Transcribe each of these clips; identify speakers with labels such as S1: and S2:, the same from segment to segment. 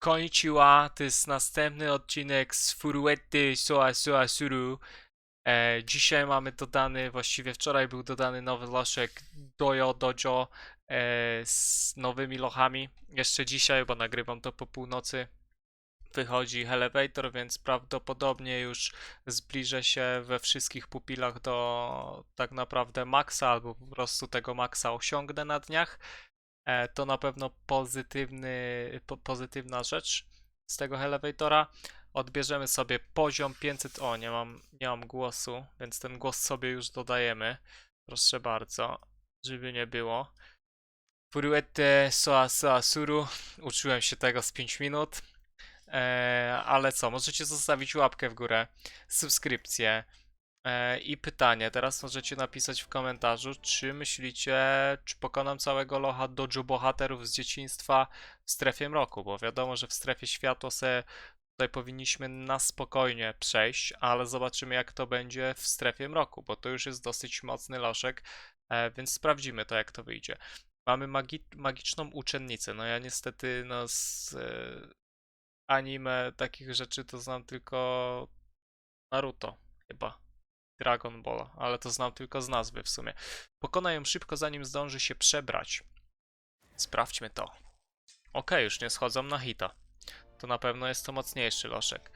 S1: Konnichiwa, to jest następny odcinek z Furuety Soa Soa Suru. E, dzisiaj mamy dodany, właściwie wczoraj był dodany nowy loszek Dojo Dojo e, z nowymi lochami. Jeszcze dzisiaj, bo nagrywam to po północy, wychodzi Elevator, więc prawdopodobnie już zbliżę się we wszystkich pupilach do tak naprawdę maksa, albo po prostu tego maksa osiągnę na dniach. E, to na pewno pozytywny, po, pozytywna rzecz z tego elevatora. Odbierzemy sobie poziom 500. O, nie mam, nie mam głosu, więc ten głos sobie już dodajemy. Proszę bardzo, żeby nie było. Furuete soa soa suru. Uczyłem się tego z 5 minut. E, ale co, możecie zostawić łapkę w górę, subskrypcję. E, I pytanie, teraz możecie napisać w komentarzu, czy myślicie, czy pokonam całego locha dojo bohaterów z dzieciństwa w strefie mroku, bo wiadomo, że w strefie światło se tutaj powinniśmy na spokojnie przejść, ale zobaczymy jak to będzie w strefie mroku, bo to już jest dosyć mocny loszek, e, więc sprawdzimy to jak to wyjdzie. Mamy magi magiczną uczennicę, no ja niestety no z e, anime takich rzeczy to znam tylko Naruto chyba. Dragon Ball, ale to znam tylko z nazwy w sumie. Pokonaj ją szybko, zanim zdąży się przebrać. Sprawdźmy to. Ok, już nie schodzą na hita. To na pewno jest to mocniejszy loszek.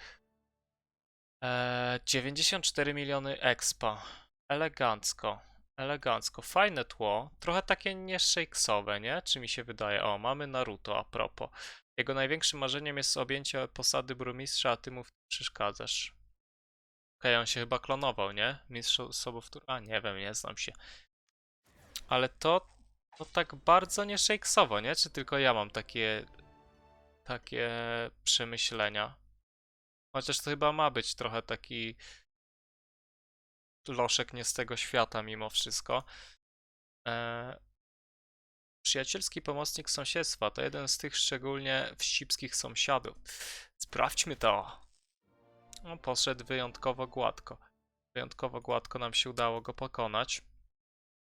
S1: Eee, 94 miliony expa. Elegancko. Elegancko. Fajne tło. Trochę takie nie shakesowe, nie? Czy mi się wydaje? O, mamy Naruto a propos. Jego największym marzeniem jest objęcie posady burmistrza, a ty mu przeszkadzasz. Okej, on się chyba klonował, nie? Mistrz sobowtór... A, nie wiem, nie znam się. Ale to... To tak bardzo nie shakesowo, nie? Czy tylko ja mam takie... Takie przemyślenia? Chociaż to chyba ma być trochę taki... Loszek nie z tego świata mimo wszystko. Eee... Przyjacielski pomocnik sąsiedztwa to jeden z tych szczególnie wścibskich sąsiadów. Sprawdźmy to. No, poszedł wyjątkowo gładko. Wyjątkowo gładko nam się udało go pokonać.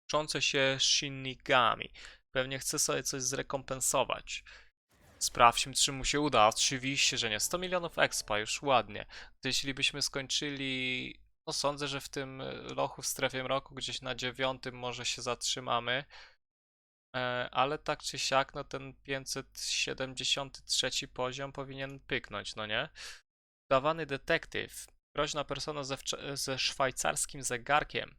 S1: Uczący się Shinigami. Pewnie chce sobie coś zrekompensować. Sprawdźmy, czy mu się uda. Oczywiście, że nie. 100 milionów expa, już ładnie. Jeśli byśmy skończyli... No sądzę, że w tym lochu w strefie mroku, gdzieś na dziewiątym może się zatrzymamy. E, ale tak czy siak, no ten 573 poziom powinien pyknąć, no nie? Udawany detektyw. Groźna persona ze, ze szwajcarskim zegarkiem.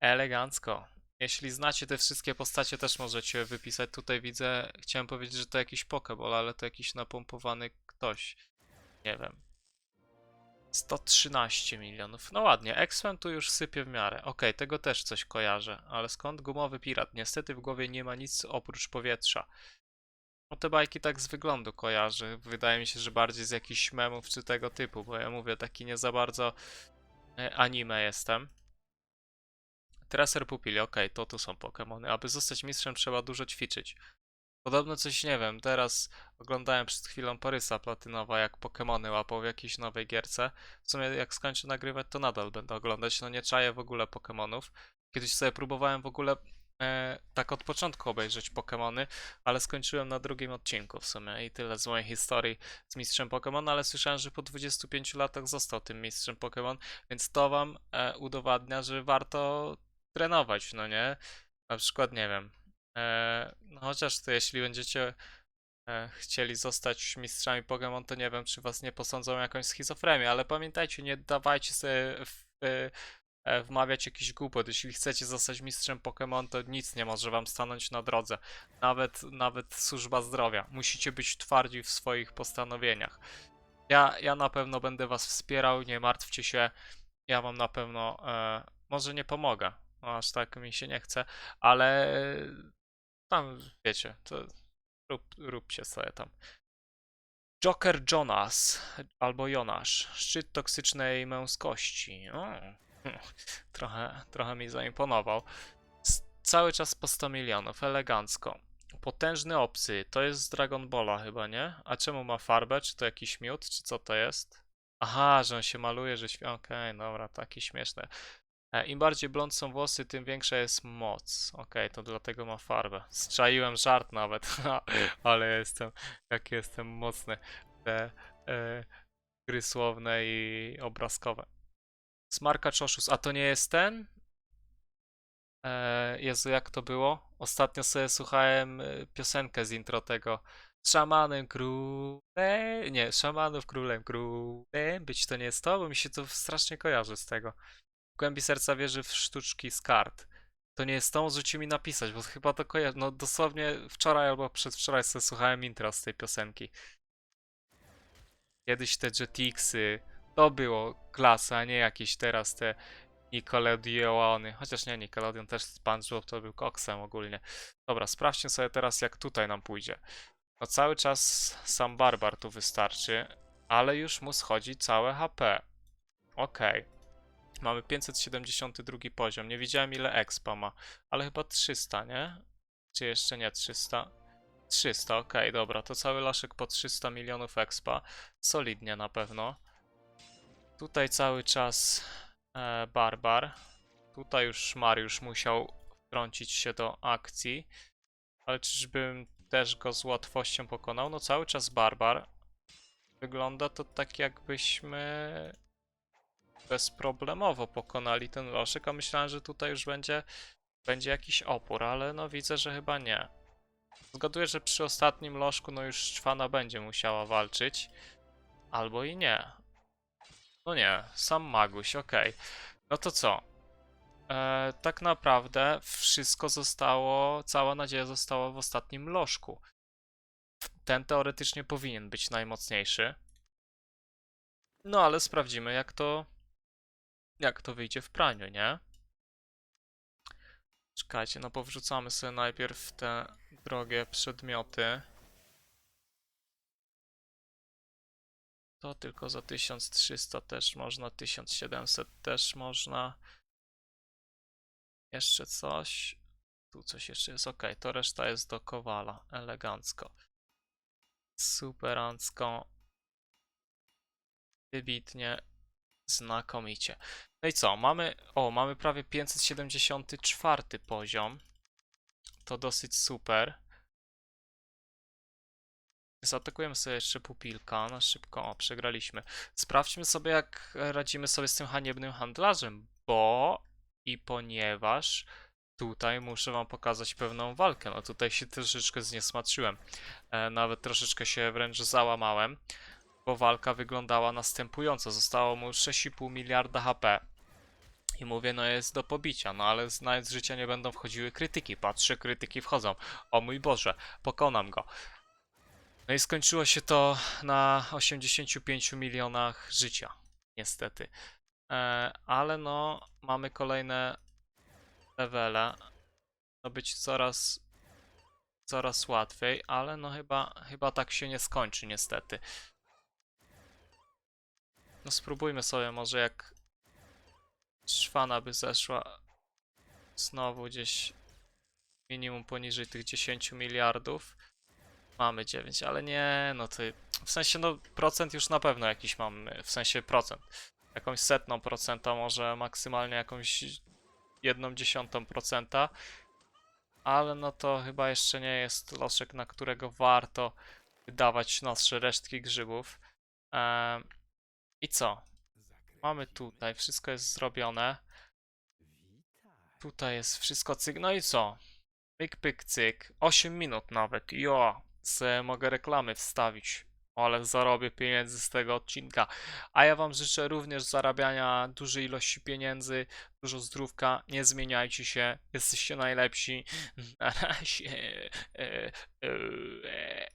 S1: Elegancko. Jeśli znacie te wszystkie postacie, też możecie wypisać. Tutaj widzę, chciałem powiedzieć, że to jakiś Pokéball, ale to jakiś napompowany ktoś. Nie wiem. 113 milionów. No ładnie, X-Men tu już sypie w miarę. Okej, tego też coś kojarzę, ale skąd gumowy pirat? Niestety w głowie nie ma nic oprócz powietrza. No te bajki tak z wyglądu kojarzy. Wydaje mi się, że bardziej z jakichś memów czy tego typu, bo ja mówię, taki nie za bardzo e, anime jestem. Tracer pupili, okej, to tu są Pokémony. Aby zostać mistrzem trzeba dużo ćwiczyć. Podobno coś, nie wiem, teraz oglądałem przed chwilą Parysa Platynowa, jak Pokémony łapał w jakiejś nowej gierce. W sumie jak skończę nagrywać, to nadal będę oglądać, no nie czaję w ogóle Pokémonów. Kiedyś sobie próbowałem w ogóle e, tak od początku obejrzeć Pokémony, ale skończyłem na drugim odcinku w sumie i tyle z mojej historii z mistrzem Pokémon, ale słyszałem, że po 25 latach został tym mistrzem Pokémon, więc to wam e, udowadnia, że warto trenować, no nie? Na przykład, nie wiem, e, no chociaż to jeśli będziecie e, chcieli zostać mistrzami Pokémon, to nie wiem, czy was nie posądzą o jakąś schizofrenię, ale pamiętajcie, nie dawajcie sobie w, e, e, wmawiać jakiś głupot. Jeśli chcecie zostać mistrzem Pokémon, to nic nie może wam stanąć na drodze. Nawet, nawet służba zdrowia. Musicie być twardzi w swoich postanowieniach. Ja, ja na pewno będę was wspierał, nie martwcie się. Ja wam na pewno, e, może nie pomogę, no, aż tak mi się nie chce, ale tam wiecie, to rób, róbcie sobie tam. Joker Jonas albo Jonasz. Szczyt toksycznej męskości. O, trochę, trochę mi zaimponował. Cały czas po 100 milionów, elegancko. Potężny obcy, to jest z Dragon Balla chyba, nie? A czemu ma farbę? Czy to jakiś miód, czy co to jest? Aha, że on się maluje, że śpi... Okej, dobra, takie śmieszne. Im bardziej blond są włosy, tym większa jest moc. Okej, to dlatego ma farbę. Strzaiłem żart nawet, ale jestem, jak jestem mocny. Te e, gry słowne i obrazkowe. Smarkacz oszust, a to nie jest ten? E, Jezu, jak to było? Ostatnio sobie słuchałem e, piosenkę z intro tego. Szamanem królem. Nie, szamanów królem królem. Być to nie jest to, bo mi się to strasznie kojarzy z tego. W głębi serca wierzy w sztuczki z kart. To nie jest to, możecie mi napisać, bo chyba to kojarzy. No dosłownie wczoraj albo przedwczoraj sobie słuchałem intro z tej piosenki. Kiedyś te Jetixy, to było klasa, a nie jakieś teraz te Nickelodeony. Chociaż nie, Nickelodeon też SpongeBob to był koksem ogólnie. Dobra, sprawdźmy sobie teraz jak tutaj nam pójdzie. No cały czas sam Barbar tu wystarczy, ale już mu schodzi całe HP. Okej. Mamy 572 poziom. Nie widziałem ile expa ma, ale chyba 300, nie? Czy jeszcze nie 300? 300, okej, dobra, to cały laszek po 300 milionów expa. Solidnie na pewno. Tutaj cały czas e, Barbar. Tutaj już Mariusz musiał wtrącić się do akcji. Ale czyżbym też go z łatwością pokonał? No cały czas Barbar. Wygląda to tak jakbyśmy bezproblemowo pokonali ten loszek, a myślałem, że tutaj już będzie, będzie jakiś opór, ale no widzę, że chyba nie. Zgaduję, że przy ostatnim lożku no już Czwana będzie musiała walczyć. Albo i nie. No nie, sam Maguś, okej. No to co? E, tak naprawdę wszystko zostało, cała nadzieja została w ostatnim lożku. Ten teoretycznie powinien być najmocniejszy. No ale sprawdzimy jak to jak to wyjdzie w praniu, nie? Czekajcie, no powrzucamy sobie najpierw te drogie przedmioty. To tylko za 1300 też można, 1700 też można. Jeszcze coś. Tu coś jeszcze jest. Ok, to reszta jest do Kowala. Elegancko. Superancko. Wybitnie. Znakomicie. No i co? Mamy. O, mamy prawie 574 poziom. To dosyć super. Zaatakujemy sobie jeszcze pupilka na szybko. O, przegraliśmy. Sprawdźmy sobie, jak radzimy sobie z tym haniebnym handlarzem, bo i ponieważ tutaj muszę wam pokazać pewną walkę. No tutaj się troszeczkę zniesmaczyłem. E, nawet troszeczkę się wręcz załamałem, bo walka wyglądała następująco. Zostało mu 6,5 miliarda HP. I mówię, no jest do pobicia, no ale znając życia nie będą wchodziły krytyki. Patrzę, krytyki wchodzą. O mój Boże, pokonam go. No i skończyło się to na 85 milionach życia, niestety. E, ale no, mamy kolejne levele. To być coraz, coraz łatwiej, ale no chyba, chyba tak się nie skończy, niestety. No spróbujmy sobie może jak szwana by zeszła znowu gdzieś minimum poniżej tych 10 miliardów. Mamy 9, ale nie, no to w sensie no procent już na pewno jakiś mamy, w sensie procent. Jakąś setną procenta, może maksymalnie jakąś jedną dziesiątą procenta. Ale no to chyba jeszcze nie jest loszek, na którego warto wydawać nasze resztki grzybów. Em, I co? Mamy tutaj, wszystko jest zrobione. Tutaj jest wszystko cyk. No i co? Pyk, pyk, cyk. 8 minut nawet. Jo, se mogę reklamy wstawić. Ale zarobię pieniędzy z tego odcinka. A ja wam życzę również zarabiania dużej ilości pieniędzy, dużo zdrówka. Nie zmieniajcie się. Jesteście najlepsi. Na razie. E, e, e.